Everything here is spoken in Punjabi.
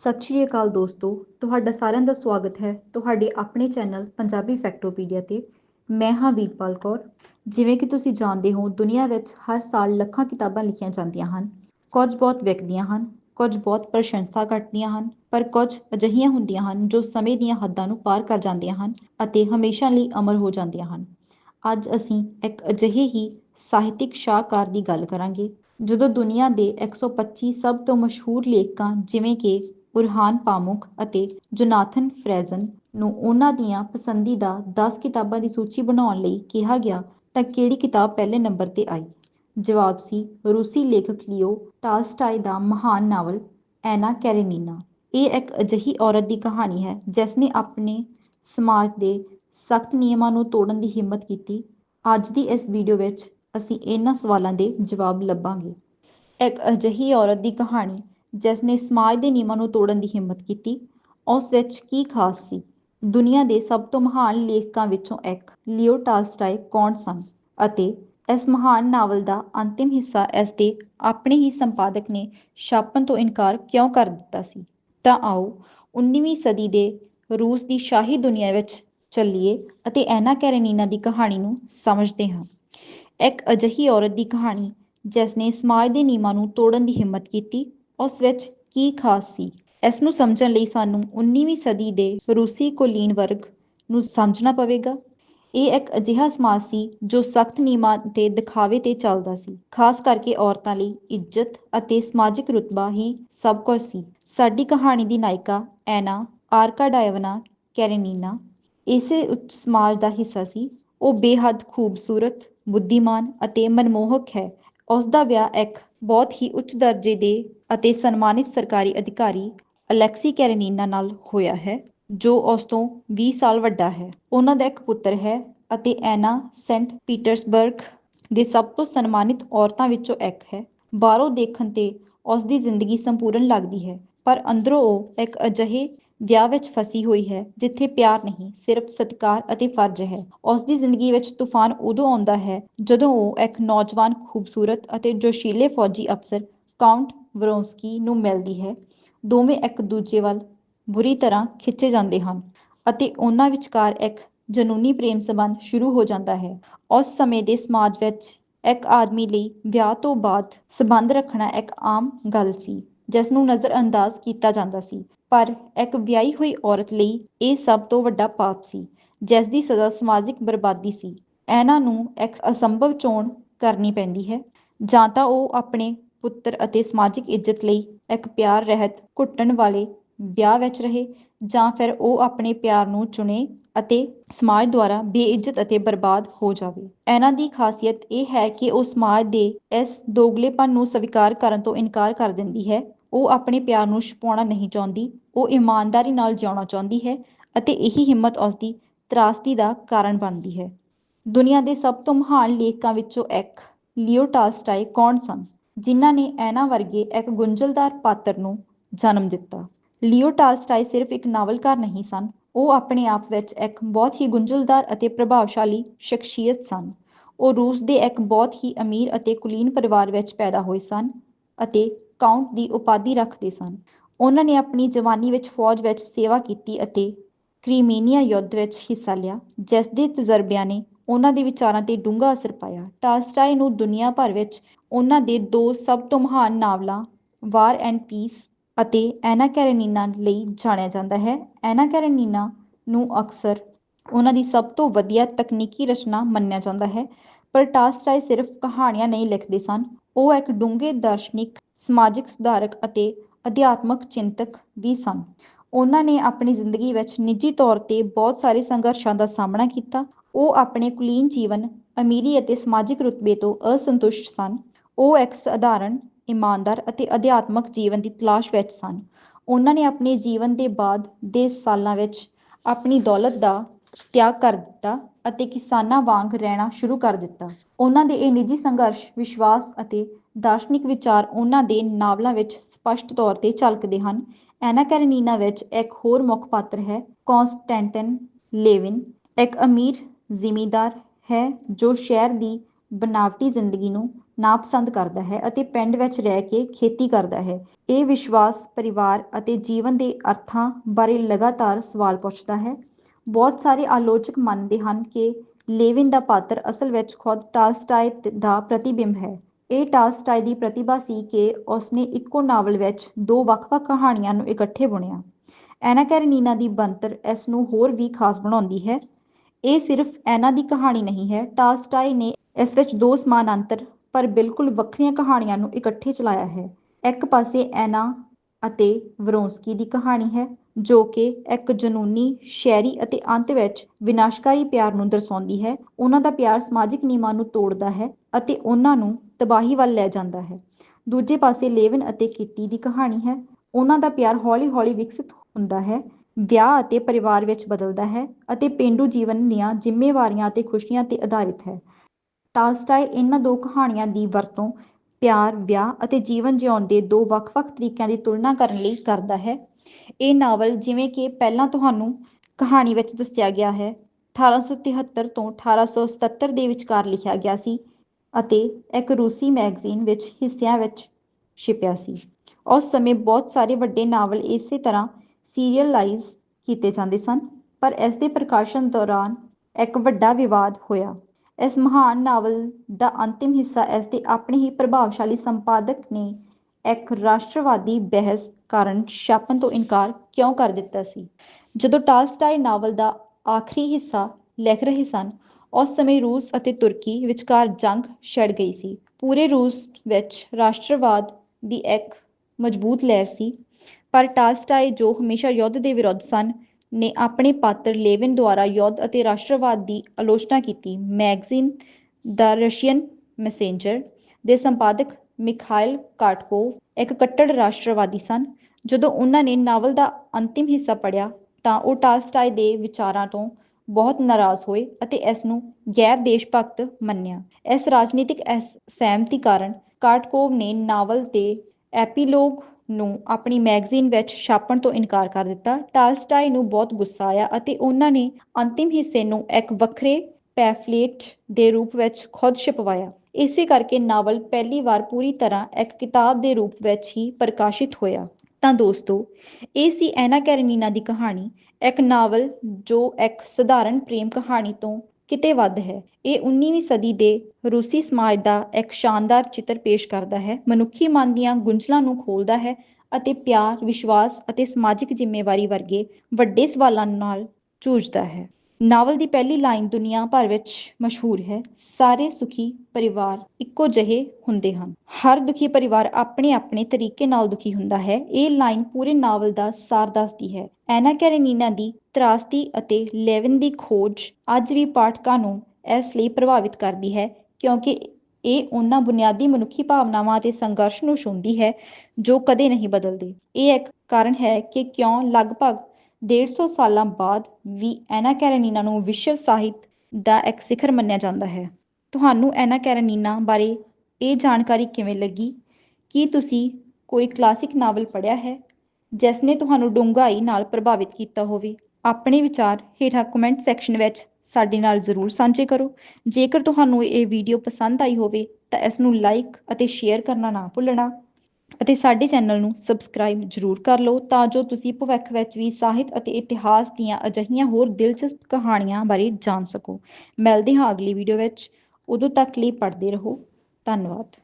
ਸਤਿ ਸ਼੍ਰੀ ਅਕਾਲ ਦੋਸਤੋ, ਤੁਹਾਡਾ ਸਾਰਿਆਂ ਦਾ ਸਵਾਗਤ ਹੈ ਤੁਹਾਡੇ ਆਪਣੇ ਚੈਨਲ ਪੰਜਾਬੀ ਫੈਕਟੋਪੀਡੀਆ ਤੇ। ਮੈਂ ਹਾਂ ਵੀਰਪਾਲ ਕੌਰ। ਜਿਵੇਂ ਕਿ ਤੁਸੀਂ ਜਾਣਦੇ ਹੋ, ਦੁਨੀਆ ਵਿੱਚ ਹਰ ਸਾਲ ਲੱਖਾਂ ਕਿਤਾਬਾਂ ਲਿਖੀਆਂ ਜਾਂਦੀਆਂ ਹਨ। ਕੁਝ ਬਹੁਤ ਵਿਕਦੀਆਂ ਹਨ, ਕੁਝ ਬਹੁਤ ਪ੍ਰਸ਼ੰਸਾ ਘਟਦੀਆਂ ਹਨ, ਪਰ ਕੁਝ ਅਜਿਹੀਆਂ ਹੁੰਦੀਆਂ ਹਨ ਜੋ ਸਮੇਂ ਦੀਆਂ ਹੱਦਾਂ ਨੂੰ ਪਾਰ ਕਰ ਜਾਂਦੀਆਂ ਹਨ ਅਤੇ ਹਮੇਸ਼ਾ ਲਈ ਅਮਰ ਹੋ ਜਾਂਦੀਆਂ ਹਨ। ਅੱਜ ਅਸੀਂ ਇੱਕ ਅਜਿਹੇ ਹੀ ਸਾਹਿਤਿਕ ਸ਼ਾਹਕਾਰ ਦੀ ਗੱਲ ਕਰਾਂਗੇ, ਜਦੋਂ ਦੁਨੀਆ ਦੇ 125 ਸਭ ਤੋਂ ਮਸ਼ਹੂਰ ਲੇਖਕਾਂ ਜਿਵੇਂ ਕਿ ਬੁਰਹਾਨ ਪਾਮੁਕ ਅਤੇ ਜੋਨਾਥਨ ਫਰੈਜ਼ਨ ਨੂੰ ਉਹਨਾਂ ਦੀਆਂ ਪਸੰਦੀਦਾ 10 ਕਿਤਾਬਾਂ ਦੀ ਸੂਚੀ ਬਣਾਉਣ ਲਈ ਕਿਹਾ ਗਿਆ ਤਾਂ ਕਿਹੜੀ ਕਿਤਾਬ ਪਹਿਲੇ ਨੰਬਰ ਤੇ ਆਈ? ਜਵਾਬ ਸੀ, ਰੂਸੀ ਲੇਖਕ ਲਿਓ ਟਾਲਸਟਾਏ ਦਾ ਮਹਾਨ ਨਾਵਲ, ਐਨਾ ਕੈਰੇਨੀਨਾ। ਇਹ ਇੱਕ ਅਜਿਹੀ ਔਰਤ ਦੀ ਕਹਾਣੀ ਹੈ ਜਿਸ ਨੇ ਆਪਣੇ ਸਮਾਜ ਦੇ ਸਖਤ ਨਿਯਮਾਂ ਨੂੰ ਤੋੜਨ ਦੀ ਹਿੰਮਤ ਕੀਤੀ। ਅੱਜ ਦੀ ਇਸ ਵੀਡੀਓ ਵਿੱਚ ਅਸੀਂ ਇਹਨਾਂ ਸਵਾਲਾਂ ਦੇ ਜਵਾਬ ਲੱਭਾਂਗੇ। ਇੱਕ ਅਜਿਹੀ ਔਰਤ ਦੀ ਕਹਾਣੀ ਜਿਸ ਨੇ ਸਮਾਜ ਦੇ ਨਿਯਮਾਂ ਨੂੰ ਤੋੜਨ ਦੀ ਹਿੰਮਤ ਕੀਤੀ, ਉਸ ਵਿੱਚ ਕੀ ਖਾਸ ਸੀ? ਦੁਨੀਆ ਦੇ ਸਭ ਤੋਂ ਮਹਾਨ ਲੇਖਕਾਂ ਵਿੱਚੋਂ ਇੱਕ, ਲਿਓ ਟਾਲਸਟਾਏ ਕੌਣ ਸਨ? ਅਤੇ ਇਸ ਮਹਾਨ ਨਾਵਲ ਦਾ ਅੰਤਿਮ ਹਿੱਸਾ ਇਸ ਦੇ ਆਪਣੇ ਹੀ ਸੰਪਾਦਕ ਨੇ ਛਾਪਣ ਤੋਂ ਇਨਕਾਰ ਕਿਉਂ ਕਰ ਦਿੱਤਾ ਸੀ? ਤਾਂ ਆਓ 19ਵੀਂ ਸਦੀ ਦੇ ਰੂਸ ਦੀ ਸ਼ਾਹੀ ਦੁਨੀਆ ਵਿੱਚ ਚੱਲੀਏ ਅਤੇ ਐਨਾ ਕੈਰੇਨੀਨਾ ਦੀ ਕਹਾਣੀ ਨੂੰ ਸਮਝਦੇ ਹਾਂ। ਇੱਕ ਅਜਿਹੀ ਔਰਤ ਦੀ ਕਹਾਣੀ ਜਿਸ ਨੇ ਸਮਾਜ ਦੇ ਨਿਯਮਾਂ ਨੂੰ ਤੋੜਨ ਦੀ ਹਿੰਮਤ ਕੀਤੀ ਉਸ ਵਿੱਚ ਕੀ ਖਾਸ ਸੀ? ਇਸ ਨੂੰ ਸਮਝਣ ਲਈ ਸਾਨੂੰ 19ਵੀਂ ਸਦੀ ਦੇ ਰੂਸੀ ਕੋਲੀਨ ਵਰਗ ਨੂੰ ਸਮਝਣਾ ਪਵੇਗਾ। ਇਹ ਇੱਕ ਅਜਿਹਾ ਸਮਾਜ ਸੀ ਜੋ ਸਖਤ ਨਿਯਮਾਂ ਤੇ ਦਿਖਾਵੇ ਤੇ ਚੱਲਦਾ ਸੀ। ਖਾਸ ਕਰਕੇ ਔਰਤਾਂ ਲਈ ਇੱਜ਼ਤ ਅਤੇ ਸਮਾਜਿਕ ਰੁਤਬਾ ਹੀ ਸਭ ਕੁਝ ਸੀ। ਸਾਡੀ ਕਹਾਣੀ ਦੀ ਨਾਇਕਾ ਐਨਾ ਆਰਕਾਡਾਇਵਨਾ ਕੈਰੇਨੀਨਾ ਇਸੇ ਉੱਚ ਸਮਾਜ ਦਾ ਹਿੱਸਾ ਸੀ। ਉਹ ਬੇਹੱਦ ਖੂਬਸੂਰਤ, ਬੁੱਧੀਮਾਨ ਅਤੇ ਮਨਮੋਹਕ ਹੈ। ਉਸ ਦਾ ਵਿਆਹ ਇੱਕ ਬਹੁਤ ਹੀ ਉੱਚ ਦਰਜੇ ਦੇ ਅਤੇ ਸਨਮਾਨਿਤ ਸਰਕਾਰੀ ਅਧਿਕਾਰੀ ਅਲੈਕਸੀ ਕੈਰੇਨੀਨਾ ਨਾਲ ਹੋਇਆ ਹੈ, ਜੋ ਉਸ ਤੋਂ 20 ਸਾਲ ਵੱਡਾ ਹੈ। ਉਹਨਾਂ ਦਾ ਇੱਕ ਪੁੱਤਰ ਹੈ ਅਤੇ ਐਨਾ ਸੈਂਟ ਪੀਟਰਸਬਰਗ ਦੇ ਸਭ ਤੋਂ ਸਨਮਾਨਿਤ ਔਰਤਾਂ ਵਿੱਚੋਂ ਇੱਕ ਹੈ। ਬਾਹਰੋਂ ਦੇਖਣ ਤੇ ਉਸ ਦੀ ਜ਼ਿੰਦਗੀ ਸੰਪੂਰਨ ਲੱਗਦੀ ਹੈ, ਪਰ ਅੰਦਰੋਂ ਉਹ ਇੱਕ ਅਜਿਹੇ ਵਿਆਹ ਵਿੱਚ ਫਸੀ ਹੋਈ ਹੈ, ਜਿੱਥੇ ਪਿਆਰ ਨਹੀਂ, ਸਿਰਫ ਸਤਿਕਾਰ ਅਤੇ ਫਰਜ਼ ਹੈ। ਉਸ ਦੀ ਜ਼ਿੰਦਗੀ ਵਿੱਚ ਤੂਫਾਨ ਉਦੋਂ ਆਉਂਦਾ ਹੈ, ਜਦੋਂ ਉਹ ਇੱਕ ਨੌਜਵਾਨ ਖੂਬਸੂਰਤ ਅਤੇ ਜੋਸ਼ੀਲੇ ਫੌਜੀ ਅਫਸਰ ਕਾਉਂਟ ਵਰੋਂਸਕੀ ਨੂੰ ਮਿਲਦੀ ਹੈ। ਦੋਵੇਂ ਇੱਕ ਦੂਜੇ ਵੱਲ ਬੁਰੀ ਤਰ੍ਹਾਂ ਖਿੱਚੇ ਜਾਂਦੇ ਹਨ ਅਤੇ ਉਹਨਾਂ ਵਿਚਕਾਰ ਇੱਕ ਜਨੂਨੀ ਪ੍ਰੇਮ ਸੰਬੰਧ ਸ਼ੁਰੂ ਹੋ ਜਾਂਦਾ ਹੈ। ਉਸ ਸਮੇਂ ਦੇ ਸਮਾਜ ਵਿੱਚ ਇੱਕ ਆਦਮੀ ਲਈ ਵਿਆਹ ਤੋਂ ਬਾਅਦ ਸੰਬੰਧ ਰੱਖਣਾ ਇੱਕ ਆਮ ਗੱਲ ਸੀ ਜਿਸ ਨੂੰ ਨਜ਼ਰਅੰਦਾਜ਼ ਕੀਤਾ ਜਾਂਦਾ ਸੀ। ਪਰ ਇੱਕ ਵਿਆਹੀ ਹੋਈ ਔਰਤ ਲਈ ਇਹ ਸਭ ਤੋਂ ਵੱਡਾ ਪਾਪ ਸੀ ਜਿਸ ਦੀ ਸਜ਼ਾ ਸਮਾਜਿਕ ਬਰਬਾਦੀ ਸੀ। ਇਹਨਾਂ ਨੂੰ ਇੱਕ ਅਸੰਭਵ ਚੋਣ ਕਰਨੀ ਪੈਂਦੀ ਹੈ। ਜਾਂ ਤਾਂ ਉਹ ਆਪਣੇ ਪੁੱਤਰ ਅਤੇ ਸਮਾਜਿਕ ਇੱਜ਼ਤ ਲਈ ਇੱਕ ਪਿਆਰ ਰਹਿਤ ਘੁੱਟਣ ਵਾਲੇ ਵਿਆਹ ਵਿੱਚ ਰਹੇ, ਜਾਂ ਫਿਰ ਉਹ ਆਪਣੇ ਪਿਆਰ ਨੂੰ ਚੁਣੇ ਅਤੇ ਸਮਾਜ ਦੁਆਰਾ ਬੇਇੱਜ਼ਤ ਅਤੇ ਬਰਬਾਦ ਹੋ ਜਾਵੇ। ਇਹਨਾਂ ਦੀ ਖਾਸੀਅਤ ਇਹ ਹੈ ਕਿ ਉਹ ਸਮਾਜ ਦੇ ਇਸ ਦੋਗਲੇਪਨ ਨੂੰ ਸਵੀਕਾਰ ਕਰਨ ਤੋਂ ਇਨਕਾਰ ਕਰ ਦਿੰਦੀ ਹੈ। ਉਹ ਆਪਣੇ ਪਿਆਰ ਨੂੰ ਛੁਪਾਉਣਾ ਨਹੀਂ ਚਾਹੁੰਦੀ, ਉਹ ਇਮਾਨਦਾਰੀ ਨਾਲ ਜਿਉਣਾ ਚਾਹੁੰਦੀ ਹੈ ਅਤੇ ਇਹੀ ਹਿੰਮਤ ਉਸ ਦੀ ਤਰਾਸਦੀ ਦਾ ਕਾਰਨ ਬਣਦੀ ਹੈ। ਦੁਨੀਆ ਦੇ ਸਭ ਤੋਂ ਮਹਾਨ ਲੇਖਕਾਂ ਵਿੱਚੋਂ ਇੱਕ ਲਿਓ ਟਾਲਸਟਾਏ ਕੌਣ ਸਨ, ਜਿਨ੍ਹਾਂ ਨੇ ਐਨਾ ਵਰਗੇ ਇੱਕ ਗੁੰਝਲਦਾਰ ਪਾਤਰ ਨੂੰ ਜਨਮ ਦਿੱਤਾ? ਲਿਓ ਟਾਲਸਟਾਏ ਸਿਰਫ ਇੱਕ ਨਾਵਲਕਾਰ ਨਹੀਂ ਸਨ, ਉਹ ਆਪਣੇ ਆਪ ਵਿੱਚ ਇੱਕ ਬਹੁਤ ਹੀ ਗੁੰਝਲਦਾਰ ਅਤੇ ਪ੍ਰਭਾਵਸ਼ਾਲੀ ਸ਼ਖਸੀਅਤ ਸਨ। ਉਹ ਰੂਸ ਦੇ ਇੱਕ ਬਹੁਤ ਹੀ ਅਮੀਰ ਅਤੇ ਕੁਲੀਨ ਪਰਿਵਾਰ ਵਿੱਚ ਪੈਦਾ ਹੋਏ ਸਨ ਅਤੇ ਕਾਉਂਟ ਦੀ ਉਪਾਧੀ ਰੱਖਦੇ ਸਨ। ਉਹਨਾਂ ਨੇ ਆਪਣੀ ਜਵਾਨੀ ਵਿੱਚ ਫੌਜ ਵਿੱਚ ਸੇਵਾ ਕੀਤੀ ਅਤੇ ਕ੍ਰੀਮੀਨੀਆ ਯੁੱਧ ਵਿੱਚ ਹਿੱਸਾ ਲਿਆ ਜਿਸ ਦੇ ਤਜਰਬਿਆਂ ਨੇ ਉਹਨਾਂ ਦੇ ਵਿਚਾਰਾਂ ਤੇ ਡੂੰਘਾ ਅਸਰ ਪਾਇਆ। ਟਾਲਸਟਾਏ ਨੂੰ ਦੁਨੀਆ ਭਰ ਵਿੱਚ ਉਹਨਾਂ ਦੇ ਦੋ ਸਭ ਤੋਂ ਮਹਾਨ ਨਾਵਲਾਂ, ਵਾਰ ਐਂਡ ਪੀਸ ਅਤੇ ਐਨਾ ਕੈਰਨੀਨਾ ਲਈ ਜਾਣਿਆ ਜਾਂਦਾ ਹੈ। ਐਨਾ ਕੈਰਨੀਨਾ ਨੂੰ ਅਕਸਰ ਉਹਨਾਂ ਦੀ ਸਭ ਤੋਂ ਵਧੀਆ ਤਕਨੀਕੀ ਰਚਨਾ ਮੰਨਿਆ ਜਾਂਦਾ ਹੈ, ਪਰ ਟਾਲਸਟਾਏ ਸਿਰਫ ਕਹਾਣੀਆਂ ਨਹੀਂ ਲਿਖਦੇ ਸਨ ਉਹ ਇੱਕ ਡੂੰਘੇ ਦਾਰਸ਼ਨਿਕ, ਸਮਾਜਿਕ ਸੁਧਾਰਕ ਅਤੇ ਅਧਿਆਤਮਕ ਚਿੰਤਕ ਵੀ ਸਨ। ਉਹਨਾਂ ਨੇ ਆਪਣੀ ਜ਼ਿੰਦਗੀ ਵਿੱਚ ਨਿੱਜੀ ਤੌਰ ਤੇ ਬਹੁਤ ਸਾਰੇ ਸੰਘਰਸ਼ਾਂ ਦਾ ਸਾਹਮਣਾ ਕੀਤਾ। ਉਹ ਆਪਣੇ ਕੁਲੀਨ ਜੀਵਨ, ਅਮੀਰੀ ਅਤੇ ਸਮਾਜਿਕ ਰੁਤਬੇ ਤੋਂ ਅਸੰਤੁਸ਼ਟ ਸਨ। ਉਹ ਇੱਕ ਸਧਾਰਨ, ਇਮਾਨਦਾਰ ਅਤੇ ਅਧਿਆਤਮਕ ਜੀਵਨ ਦੀ ਤਲਾਸ਼ ਵਿੱਚ ਸਨ। ਉਹਨਾਂ ਨੇ ਆਪਣੇ ਜੀਵਨ ਦੇ ਬਾਅਦ ਦੇ ਸਾਲਾਂ ਵਿੱਚ ਆਪਣੀ ਦੌਲਤ ਦਾ ਤਿਆਗ ਕਰ ਦਿੱਤਾ ਅਤੇ ਕਿਸਾਨਾਂ ਵਾਂਗ ਰਹਿਣਾ ਸ਼ੁਰੂ ਕਰ ਦਿੱਤਾ। ਉਹਨਾਂ ਦੇ ਇਹ ਨਿੱਜੀ ਸੰਘਰਸ਼, ਵਿਸ਼ਵਾਸ ਅਤੇ ਦਾਰਸ਼ਨਿਕ ਵਿਚਾਰ ਉਹਨਾਂ ਦੇ ਨਾਵਲਾਂ ਵਿੱਚ ਸਪਸ਼ਟ ਤੌਰ ਤੇ ਝਲਕਦੇ ਹਨ। ਐਨਾ ਕੈਰੇਨੀਨਾ ਵਿੱਚ ਇੱਕ ਹੋਰ ਮੁੱਖ ਪਾਤਰ ਹੈ ਕੌਨਸਟੈਂਟਨ ਲੇਵਿਨ। ਇੱਕ ਅਮੀਰ ਜ਼ਿਮੀਂਦਾਰ ਹੈ ਜੋ ਸ਼ਹਿਰ ਦੀ ਬਨਾਵਟੀ ਜ਼ਿੰਦਗੀ ਨੂੰ ਨਾਪਸੰਦ ਕਰਦਾ ਹੈ ਅਤੇ ਪਿੰਡ ਵਿੱਚ ਰਹਿ ਕੇ ਖੇਤੀ ਕਰਦਾ ਹੈ। ਇਹ ਵਿਸ਼ਵਾਸ, ਪਰਿਵਾਰ ਅਤੇ ਜੀਵਨ ਦੇ ਅਰਥਾਂ ਬਾਰੇ ਲਗਾਤਾਰ ਸਵਾਲ ਪੁੱਛਦਾ ਹੈ। ਬਹੁਤ ਸਾਰੇ ਆਲੋਚਕ ਮੰਨਦੇ ਹਨ ਕਿ ਲੇਵਿਨ ਦਾ ਪਾਤਰ ਅਸਲ ਵਿੱਚ ਖੁਦ ਟਾਲਸਟਾਈ ਦਾ ਪ੍ਰਤੀਬਿੰਬ ਹੈ। ਇਹ ਟਾਲਸਟਾਈ ਦੀ ਪ੍ਰਤਿਭਾ ਸੀ ਕਿ ਉਸਨੇ ਇੱਕੋ ਨਾਵਲ ਵਿੱਚ ਦੋ ਵੱਖ-ਵੱਖ ਕਹਾਣੀਆਂ ਨੂੰ ਇਕੱਠੇ ਬੁਣਿਆ। ਐਨਾ ਕੈਰੇਨੀਨਾ ਦੀ ਬਣਤਰ ਇਸ ਨੂੰ ਹੋਰ ਵੀ ਖਾਸ ਬਣਾਉਂਦੀ ਹੈ। ਇਹ ਸਿਰਫ ਐਨਾ ਦੀ ਕਹਾਣੀ ਨਹੀਂ ਹੈ ਟਾਲਸਟਾਈ ਨੇ ਇਸ ਵਿੱਚ ਦੋ ਸਮਾਨਾਂਤਰ ਪਰ ਬਿਲਕੁਲ ਵੱਖਰੀਆਂ ਕਹਾਣੀਆਂ ਨੂੰ ਇਕੱਠੇ ਚਲਾਇਆ ਹੈ। ਇੱਕ ਪਾਸੇ ਐਨਾ ਅਤੇ ਵਰੋਂਸਕੀ ਦੀ ਕਹਾਣੀ ਹੈ। ਜੋ ਕਿ ਇੱਕ ਜਨੂੰਨੀ, ਸ਼ਹਿਰੀ ਅਤੇ ਅੰਤ ਵਿੱਚ ਵਿਨਾਸ਼ਕਾਰੀ ਪਿਆਰ ਨੂੰ ਦਰਸਾਉਂਦੀ ਹੈ, ਉਹਨਾਂ ਦਾ ਪਿਆਰ ਸਮਾਜਿਕ ਨਿਯਮਾਂ ਨੂੰ ਤੋੜਦਾ ਹੈ ਅਤੇ ਉਹਨਾਂ ਨੂੰ ਤਬਾਹੀ ਵੱਲ ਲੈ ਜਾਂਦਾ ਹੈ। ਦੂਜੇ ਪਾਸੇ ਲੇਵਨ ਅਤੇ ਕਿੱਟੀ ਦੀ ਕਹਾਣੀ ਹੈ, ਉਹਨਾਂ ਦਾ ਪਿਆਰ ਹੌਲੀ-ਹੌਲੀ ਵਿਕਸਿਤ ਹੁੰਦਾ ਹੈ, ਵਿਆਹ ਅਤੇ ਪਰਿਵਾਰ ਵਿੱਚ ਬਦਲਦਾ ਹੈ ਅਤੇ ਪੇਂਡੂ ਜੀਵਨ ਦੀਆਂ ਜ਼ਿੰਮੇਵਾਰੀਆਂ ਅਤੇ ਖੁਸ਼ੀਆਂ ਤੇ ਆਧਾਰਿਤ ਹੈ। ਟਾਲਸਟਾਏ ਇਹਨਾਂ ਦੋ ਕਹਾਣੀਆਂ ਦੀ ਵਰਤੋਂ ਪਿਆਰ, ਵਿਆਹ ਅਤੇ ਜੀਵਨ ਜਿਉਣ ਦੇ ਦੋ ਵੱਖ-ਵੱਖ ਤਰੀਕਿਆਂ ਦੀ ਤੁਲਨਾ ਕਰਨ ਲਈ ਕਰਦਾ ਹੈ। ਇਹ ਨਾਵਲ ਜਿਵੇਂ ਕਿ ਪਹਿਲਾਂ ਤੁਹਾਨੂੰ ਕਹਾਣੀ ਵਿੱਚ ਦੱਸਿਆ ਗਿਆ ਹੈ 1873 ਤੋਂ 1877 ਦੇ ਵਿਚਕਾਰ ਲਿਖਿਆ ਗਿਆ ਸੀ ਅਤੇ ਇੱਕ ਰੂਸੀ ਮੈਗਜ਼ੀਨ ਵਿੱਚ ਹਿੱਸਿਆਂ ਵਿੱਚ ਛਿਪਿਆ ਸੀ। ਉਸ ਸਮੇਂ ਬਹੁਤ ਸਾਰੇ ਵੱਡੇ ਨਾਵਲ ਇਸੇ ਤਰ੍ਹਾਂ ਸੀਰੀਅਲਾਈਜ਼ ਕੀਤੇ ਜਾਂਦੇ ਸਨ, ਪਰ ਇਸ ਦੇ ਪ੍ਰਕਾਸ਼ਨ ਦੌਰਾਨ ਇੱਕ ਵੱਡਾ ਵਿਵਾਦ ਹੋਇਆ। ਇਸ ਮਹਾਨ ਨਾਵਲ ਦਾ ਅੰਤਿਮ ਹਿੱਸਾ ਇਸ ਦੇ ਆਪਣੇ ਹੀ ਪ੍ਰਭਾਵਸ਼ਾਲੀ ਸੰਪਾਦਕ ਨੇ ਇੱਕ ਰਾਸ਼ਟਰਵਾਦੀ ਬਹਿਸ ਕਾਰਨ ਛਾਪਣ ਤੋਂ ਇਨਕਾਰ ਕਿਉਂ ਕਰ ਦਿੱਤਾ ਸੀ? ਜਦੋਂ ਟਾਲਸਟਾਏ ਨਾਵਲ ਦਾ ਆਖਰੀ ਹਿੱਸਾ ਲਿਖ ਰਹੇ ਸਨ, ਉਸ ਸਮੇਂ ਰੂਸ ਅਤੇ ਤੁਰਕੀ ਵਿਚਕਾਰ ਜੰਗ ਛਿੜ ਗਈ ਸੀ। ਪੂਰੇ ਰੂਸ ਵਿੱਚ ਰਾਸ਼ਟਰਵਾਦ ਦੀ ਇੱਕ ਮਜ਼ਬੂਤ ਲਹਿਰ ਸੀ, ਪਰ ਟਾਲਸਟਾਈ ਜੋ ਹਮੇਸ਼ਾ ਯੁੱਧ ਦੇ ਵਿਰੁੱਧ ਸਨ, ਨੇ ਆਪਣੇ ਪਾਤਰ ਲੇਵਿਨ ਦੁਆਰਾ ਯੁੱਧ ਅਤੇ ਰਾਸ਼ਟਰਵਾਦ ਦੀ ਆਲੋਚਨਾ ਕੀਤੀ। ਮੈਗਜ਼ੀਨ ਦਾ ਰਸ਼ੀਅਨ ਮੈਸੇਂਜਰ ਦੇ ਸੰਪਾਦਕ ਮਿਖਾਇਲ ਕਾਟਕੋਵ ਇੱਕ ਕੱਟੜ ਰਾਸ਼ਟਰਵਾਦੀ ਸਨ। ਜਦੋਂ ਉਹਨਾਂ ਨੇ ਨਾਵਲ ਦਾ ਅੰਤਿਮ ਹਿੱਸਾ ਪੜ੍ਹਿਆ, ਤਾਂ ਉਹ ਟਾਲਸਟਾਏ ਦੇ ਵਿਚਾਰਾਂ ਤੋਂ ਬਹੁਤ ਨਾਰਾਜ਼ ਹੋਏ ਅਤੇ ਇਸ ਨੂੰ ਗੈਰ ਦੇਸ਼ ਭਗਤ ਮੰਨਿਆ। ਇਸ ਰਾਜਨੀਤਿਕ ਸਹਿਮਤੀ ਕਾਰਨ ਕਾਟਕੋਵ ਨੇ ਨਾਵਲ ਦੇ ਐਪੀਲੋਗ ਨੂੰ ਆਪਣੀ ਮੈਗਜ਼ੀਨ ਵਿੱਚ ਛਾਪਣ ਤੋਂ ਇਨਕਾਰ ਕਰ ਦਿੱਤਾ। ਟਾਲਸਟਾਈ ਨੂੰ ਬਹੁਤ ਗੁੱਸਾ ਆਇਆ ਅਤੇ ਉਹਨਾਂ ਨੇ ਅੰਤਿਮ ਹਿੱਸੇ ਨੂੰ ਇੱਕ ਵੱਖਰੇ ਪੈਫਲੇਟ ਦੇ ਰੂਪ ਵਿੱਚ ਖੁਦ ਛਪਵਾਇਆ। ਇਸੇ ਕਰਕੇ ਨਾਵਲ ਪਹਿਲੀ ਵਾਰ ਪੂਰੀ ਤਰ੍ਹਾਂ ਇੱਕ ਕਿਤਾਬ ਦੇ ਰੂਪ ਵਿੱਚ ਹੀ ਪ੍ਰਕਾਸ਼ਿਤ ਹੋਇਆ। ਤਾਂ ਦੋਸਤੋ, ਇਹ ਸੀ ਐਨਾ ਕੈਰੇਨੀਨਾ ਦੀ ਕਹਾਣੀ, ਇੱਕ ਨਾਵਲ ਜੋ ਇੱਕ ਸਧਾਰਨ ਪ੍ਰੇਮ ਕਹਾਣੀ ਤੋਂ ਕਿਤੇ ਵੱਧ ਹੈ। ਇਹ 19ਵੀਂ ਸਦੀ ਦੇ ਰੂਸੀ ਸਮਾਜ ਦਾ ਇੱਕ ਸ਼ਾਨਦਾਰ ਚਿੱਤਰ ਪੇਸ਼ ਕਰਦਾ ਹੈ। ਮਨੁੱਖੀ ਮਨ ਦੀਆਂ ਗੁੰਝਲਾਂ ਨੂੰ ਖੋਲਦਾ ਹੈ ਅਤੇ ਪਿਆਰ, ਵਿਸ਼ਵਾਸ ਅਤੇ ਸਮਾਜਿਕ ਜ਼ਿੰਮੇਵਾਰੀ ਵਰਗੇ ਵੱਡੇ ਸਵਾਲਾਂ ਨਾਲ ਜੂਝਦਾ ਹੈ। ਨਾਵਲ ਦੀ ਪਹਿਲੀ ਲਾਈਨ ਦੁਨੀਆ ਭਰ ਵਿੱਚ ਮਸ਼ਹੂਰ ਹੈ। ਸਾਰੇ ਸੁਖੀ ਪਰਿਵਾਰ ਇੱਕੋ ਜਿਹੇ ਹੁੰਦੇ ਹਨ। ਹਰ ਦੁਖੀ ਪਰਿਵਾਰ ਆਪਣੇ ਆਪਣੇ ਤਰੀਕੇ ਨਾਲ ਦੁਖੀ ਹੁੰਦਾ ਹੈ। ਇਹ ਲਾਈਨ ਪੂਰੇ ਨਾਵਲ ਦਾ ਸਾਰ ਦੱਸਦੀ ਹੈ। ਐਨਾ ਕੈਰੇਨੀਨਾ ਦੀ ਤਰਾਸਦੀ ਅਤੇ ਲੇਵਿਨ ਦੀ ਖੋਜ ਅੱਜ ਵੀ ਪਾਠਕਾਂ ਨੂੰ ਇਸ ਲਈ ਪ੍ਰਭਾਵਿਤ ਕਰਦੀ ਹੈ ਕਿਉਂਕਿ ਇਹ ਉਹਨਾਂ ਬੁਨਿਆਦੀ ਮਨੁੱਖੀ ਭਾਵਨਾਵਾਂ ਅਤੇ ਸੰਘਰਸ਼ ਨੂੰ ਛੂੰਹਦੀ ਹੈ ਜੋ ਕਦੇ ਨਹੀਂ ਬਦਲਦੇ। ਇਹ ਇੱਕ ਕਾਰਨ ਹੈ ਕਿ ਕਿਉਂ ਲਗਭਗ 150 ਸਾਲਾਂ ਬਾਅਦ ਵੀ ਐਨਾ ਕੈਰੇਨੀਨਾ ਨੂੰ ਵਿਸ਼ਵ ਸਾਹਿਤ ਦਾ ਇੱਕ ਸਿਖਰ ਮੰਨਿਆ ਜਾਂਦਾ ਹੈ। ਤੁਹਾਨੂੰ ਐਨਾ ਕੈਰੇਨੀਨਾ ਬਾਰੇ ਇਹ ਜਾਣਕਾਰੀ ਕਿਵੇਂ ਲੱਗੀ? ਕੀ ਤੁਸੀਂ ਕੋਈ ਕਲਾਸਿਕ ਨਾਵਲ ਪੜ੍ਹਿਆ ਹੈ ਜਿਸ ਨੇ ਤੁਹਾਨੂੰ ਡੂੰਘਾਈ ਨਾਲ ਪ੍ਰਭਾਵਿਤ ਕੀਤਾ ਹੋਵੇ? ਆਪਣੇ ਵਿਚਾਰ ਹੇਠਾਂ ਕਮੈਂਟ ਸੈਕਸ਼ਨ ਵਿੱਚ ਸਾਡੇ ਨਾਲ ਜ਼ਰੂਰ ਸਾਂਝੇ ਕਰੋ। ਜੇਕਰ ਤੁਹਾਨੂੰ ਇਹ ਵੀਡੀਓ ਪਸੰਦ ਆਈ ਹੋਵੇ ਤਾਂ ਇਸ ਨੂੰ ਲਾਈਕ ਅਤੇ ਸ਼ੇਅਰ ਕਰਨਾ ਨਾ ਭੁੱਲਣਾ। ਅਤੇ ਸਾਡੇ ਚੈਨਲ ਨੂੰ ਸਬਸਕ੍ਰਾਈਬ ਜ਼ਰੂਰ ਕਰ ਲਓ ਤਾਂ ਜੋ ਤੁਸੀਂ ਭਵਿੱਖ ਵਿੱਚ ਵੀ ਸਾਹਿਤ ਅਤੇ ਇਤਿਹਾਸ ਦੀਆਂ ਅਜਿਹੀਆਂ ਹੋਰ ਦਿਲਚਸਪ ਕਹਾਣੀਆਂ ਬਾਰੇ ਜਾਣ ਸਕੋ। ਮਿਲਦੇ ਹਾਂ ਅਗਲੀ ਵੀਡੀਓ ਵਿੱਚ। ਉਦੋਂ ਤੱਕ ਲਈ ਪੜ੍ਹਦੇ ਰਹੋ। ਧੰਨਵਾਦ।